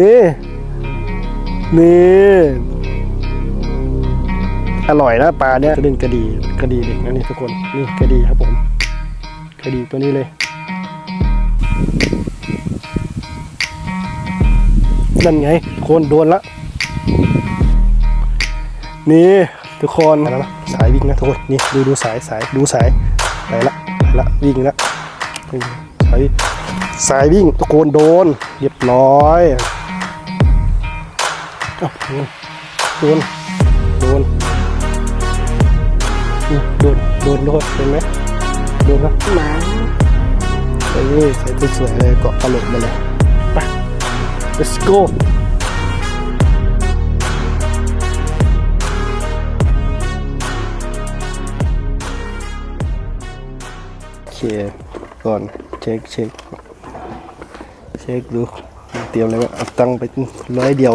นี่ นี่ อร่อยนะปลาเนี้ยจะเล่นกระดีกระดีเด็กนะนี่ทุกคน นี่กระดีครับผม กระดีตัวนี้เลย นั่นไง คนโดนละ นี่ทุกคนแล้วนะสายวิ่งนะทุกคน นี่ดูดูสายสายดูสายไปละไปละวิ่งละสายสายวิ่งทุกนโดนเรียบร้อย โดน โดน โดน โดนโดนเห็นไหมโดนนะหมาใส่นี่ใส่ตัวสวยเลยเกาะตลกมาเลยไป let's go คก่อนเช็คเช็คเช็คดูเตรียมอะไรบ้าเอาตังไปร้อยเดียว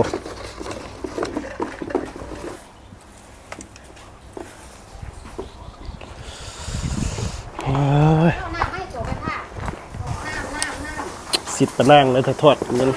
สิบปะนั่งแล้วถ้าทอดเงิน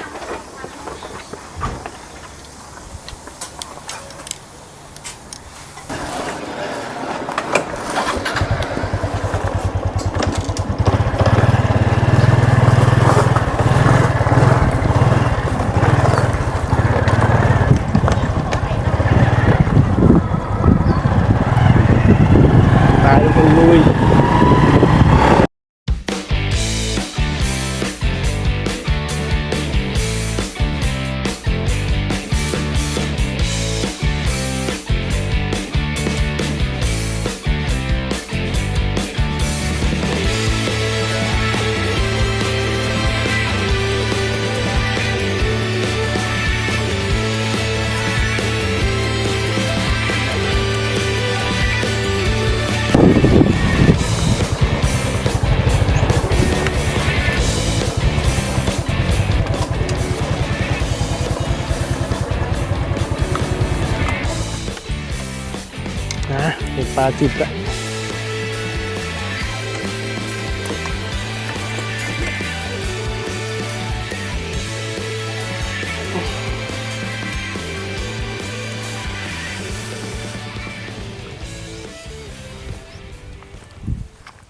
ปลาจิบละ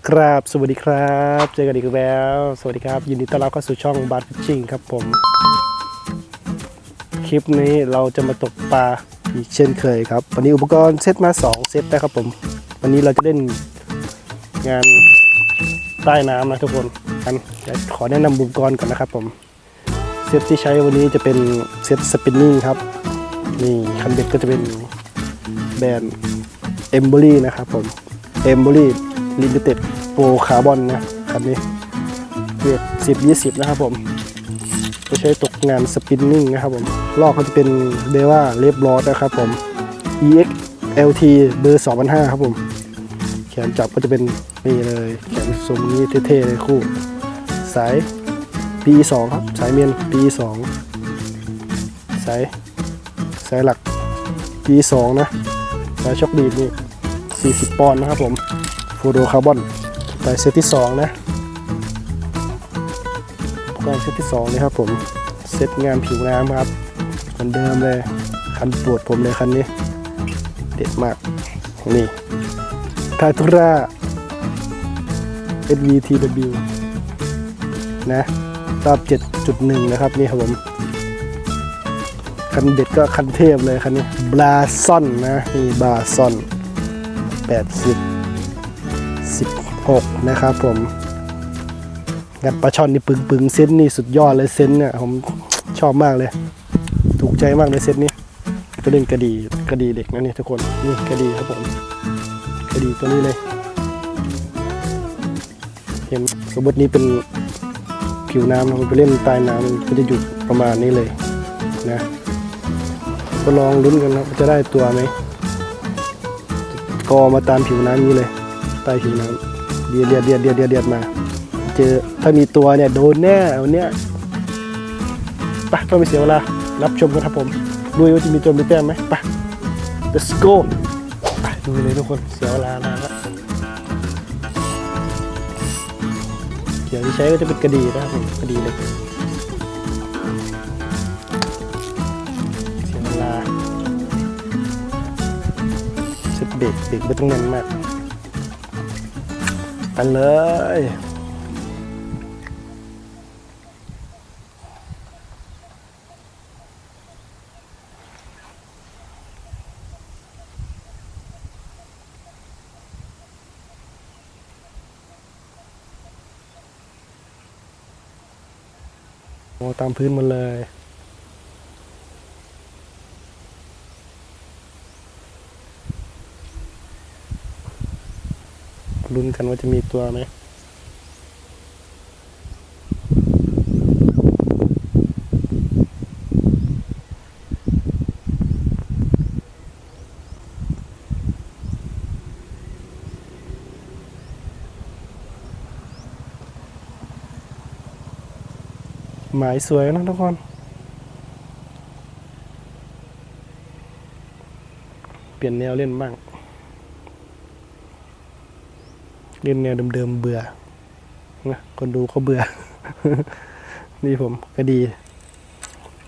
ครับ สวัสดีครับ เจอกันอีกแล้ว สวัสดีครับ ยินดีต้อนรับเข้าสู่ช่องบาร์ฟิชชิงครับผม คลิปนี้เราจะมาตกปลา อีกเช่นเคยครับ วันนี้อุปกรณ์เซตมา 2 เซตนะครับผม วันนี้เราจะเล่นงานใต้น้ำนะทุกคนกันขอแนะนำอุปกรณ์ก่อนนะครับผมเซตที่ใช้วันนี้จะเป็นเซตสปินนิ่งครับนี่คันเบ็ดก็จะเป็นแบรนด์เอมเบอรี่นะครับผมเอมเบอรี่ลิมิเต็ดโปรคาร์บอนนะคันนี้เวท10 20นะครับผมจะใช้ตก งานสปินนิ่งนะครับผมลอกเขาจะเป็นเบว่าเลฟลอสนะครับผม EX LT เบอร์2005 ครับผม แขนจับก็จะเป็นนี่เลย แขนทรงนี้เท่ๆเลยคู่ สาย P2 ครับ สายเมียน P2 สาย สายหลัก P2 นะ สายช็อคดีดนี่ 40 ปอนด์นะครับผมโฟโดคาร์บอนไปเซตที่ 2 นะกรณ์เซตที่สองนี่ครับผม ซตงานผิวน้ำครับเหมือนเดิมเลย คันปวดผมเลยคันนี้ เด็ดมาก นี่ทาทุรา SVTW นะรอบ 7.1 นะครับ นี่ครับผม คันเด็ดก็คันเทพเลยคันนี้บลาซอนนะนี่บลาซอน80 16 นะครับผมงัดปลาช่อนนี่ปึงปึงเส้นนี่สุดยอดเลยเส้นเนี่ยผม ชอบมากเลย ถูกใจมากเลยเส้นนี้ก็เล่นกระดีกระดีเด็กนะนี่ทุกคนนี่กระดีครับผมกระดีตัวนี้เลย เห็นสมมตินี้เป็นผิวน้ำเราไปเล่นใต้น้ำมันก็จะหยุดประมาณนี้เลยนะก็ลองลุ้นกันนะจะได้ตัวไหมกอมาตามผิวน้ำนี้เลยใต้ผิวน้ำเดียดเดียดเดียดเดียดเดียดมา เจอถ้ามีตัวเนี่ยโดนแน่วันเนี้ย ไปเพื่อไม่เสียเวลา รับชมกันครับผมดูว่าจะมีจมมีแต้มไหมไป let's go ไปดูเลยทุกคนเสียเวลานานละเดี๋ยวที่ใช้ก็จะเป็นกระดีนะครับกระดีเล็เสียเวลาเช็ดเบรกเบ็กไม่ต้องเน้นมากไปเลย อ้ตามพื้นหมาเลย ลุ้นกันว่าจะมีตัวไหม หมายสวยนะทุกคนเปลี่ยนแนวเล่นบ้าง เล่นแนวเดิมๆเบื่อนะคนดูเขาเบื่อ นี่ผมก็ดี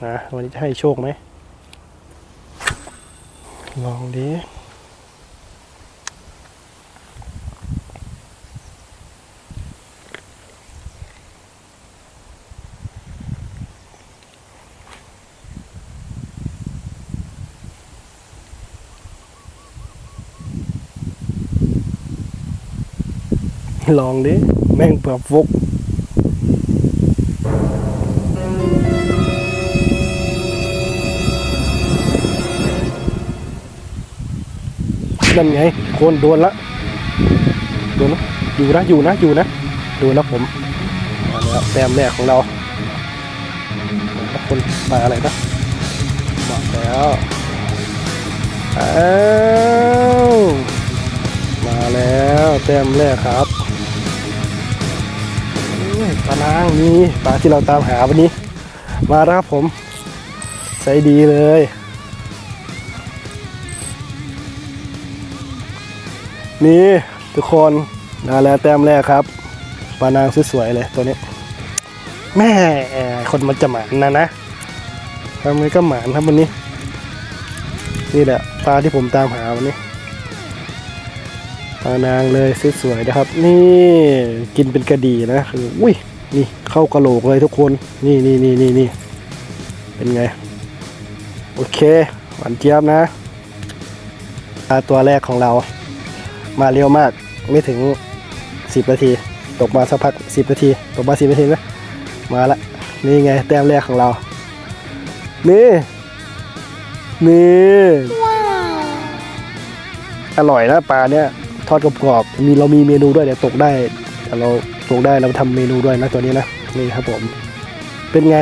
นะวันนี้จะให้โชคไหม ลองดิ ลองดิ แม่งแบบฟุกนั่นไง โคนโดนละ โดนละอยู่นะ อยู่นะ อยู่นะ ดูนะผมมาแล้วแต้มแรกของเรา คนปลาอะไรนะบอกแล้วอ้าวมาแล้วแต้มแรกครับ ปลานางนี่ปลาที่เราตามหาวันนี้ มาแล้วครับผมใส่ดีเลยนี่ทุกคนมาแล้วแต้มแรกครับปลานางสวยๆเลยตัวนี้ แม่คนมันจะหมานนะนะทำไมก็หมานครับวันนี้ นี่แหละปลาที่ผมตามหาวันนี้ปลานางเลยสวยๆนะครับ นี่กินเป็นกระดีนะคืออุ้ย นี่เข้ากระโหลกเลยทุกคน นี่นี่นี่นี่นี่เป็นไง โอเค หวานเจี๊ยบนะปลาตัวแรกของเรา มาเร็วมากไม่ถึงสิบนาที ตกมาสักพักสิบนาที ตกมาสิบนาทีไหมมาละ นี่ไง แต้มแรกของเรา นี่ นี่ อร่อยนะปลาเนี่ย ทอดกรอบๆมีเรามีเมนูด้วยเดี๋ยวตกได้แต่เรา ตกได้เราทำเมนูด้วยนะตัวนี้นะนี่ครับผมเป็นไง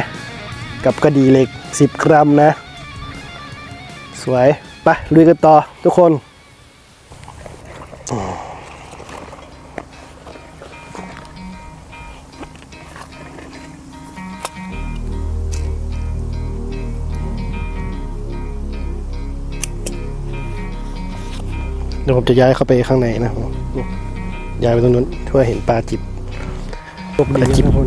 กับกระดีเหล็ก 10 กรัมนะ สวยไปลุยกันต่อทุกคนเดี๋ยวผมจะย้ายเข้าไปข้างในนะครับย้ายไปตรงนู้นเพื่อเห็นปลาจิบ โชคดีจิบคน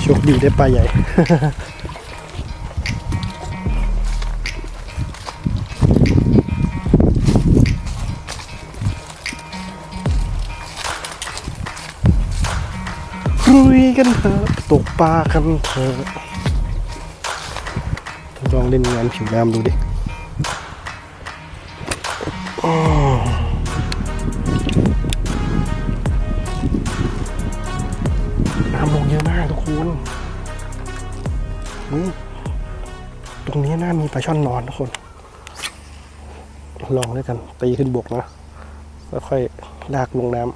โชคดีได้ปลาใหญ่รุยกันเถอะตกปลากันเถอะลองเล่นงานผิวน้ำดูดิ ปลาช่อนนอนทุกคน ลองด้วยกัน ตีขึ้นบกนะ แล้วค่อยลากลงน้ำ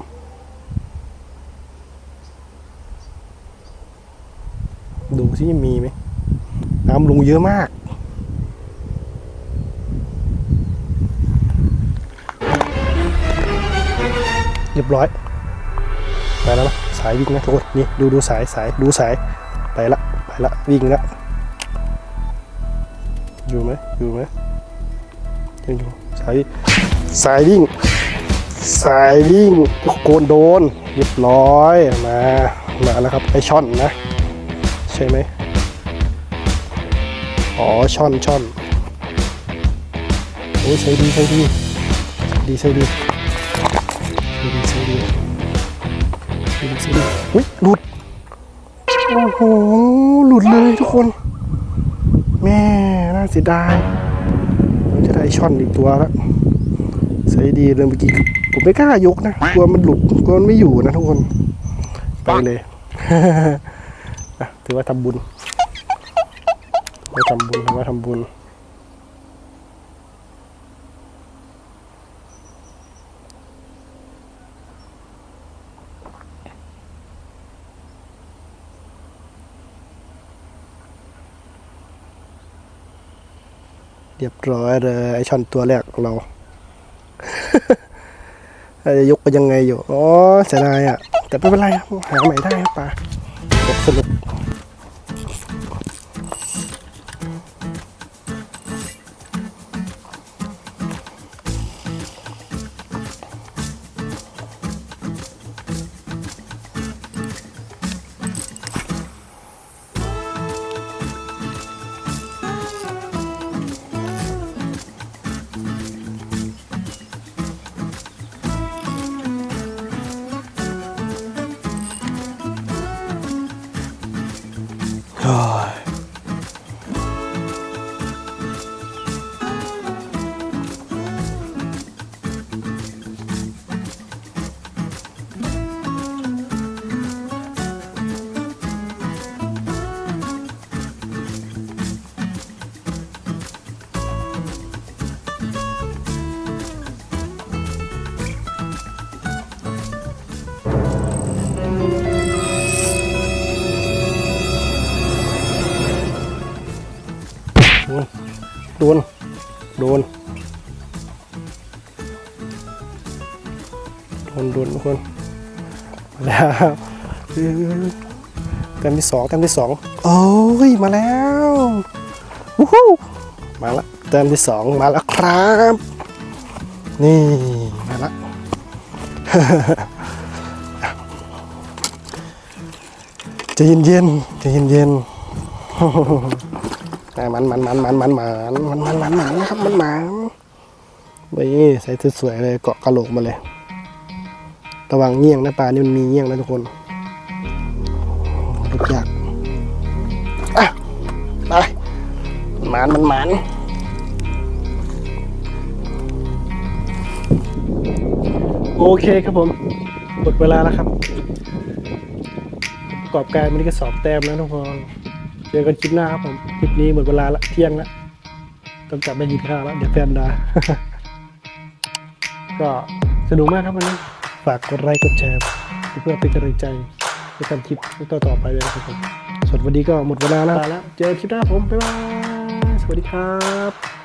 ดูสิมีไหม น้ำลงเยอะมากเรียบร้อย ไปแล้วนะสายวิ่งนะทุกคนนี่ดูดูสายสายดูสายไปละไปละวิ่งละ อยู่ไหมอยู่ไหมยังอยู่สายสายวิ่งสายวิ่งโกนโดนเรียบร้อยมามาแล้วครับไอช่อนนะ ใช่ไหมอ๋อช่อนช่อนโอ้ยใช้ดีใช้ดีดีใช้ดีใช้ดีใช้ดีใช้ดีใช้ดีอุ้ยหลุดโอ้โหหลุดเลยทุกคนแม่ เสียดายเราจะได้ช่อนอีกตัวแล้วใส่ดีเลยเมื่อกี้ผมไม่กล้ายกนะกลัวมันหลุดกลัวมันไม่อยู่นะทุกคนไปเลยถือว่าทำบุญถือว่าทำบุญถือว่าทำบุญ เรียบร้อยเลยไอช่อนตัวแรกของเราจะยกไปยังไงอยู่ อ๋อเสียดายอะ แต่ไม่เป็นไรครับหาใหม่ได้ครับปลาสนุก โดนโดนทุกคนมาแล้วเต้มที่สองแต้มที่สองโอ้ยมาแล้ววู้ฮู้มาละแต้มที่สองมาแล้วครับ นี่มาละจะเย็นเย็นจะเย็นเย็นๆแต่มันมันมันมันมันมันมันมันมันมันนะครับมันมันนี่ใส่สวยๆเลยเกาะกระโหลกมาเลย ระวังเงี้ยงนะปลานี่มันมีเงี้ยงนะทุกคนลุกยากอะไปหมันมันหมันโอเคครับผมหมดเวลาแล้วครับประกอบการวันนี้ก็สอบแต้มแล้วทุกคนเจอกันคลิปหน้าครับผมคลิปนี้หมดเวลาละเที่ยงละต้องกลับไปกินข้าวแล้วเดี๋ยวแฟนด่าก็สนุกมากครับวันนี้ ฝากกดไลค์กดแชร์เพื่อเป็นกำลังใจในการคลิปต่อต่อๆไปเลยนะครับผมส่วนวันนี้ก็หมดเวลาแล้ว เจอคลิปหน้าผม บ๊ายบาย สวัสดีครับ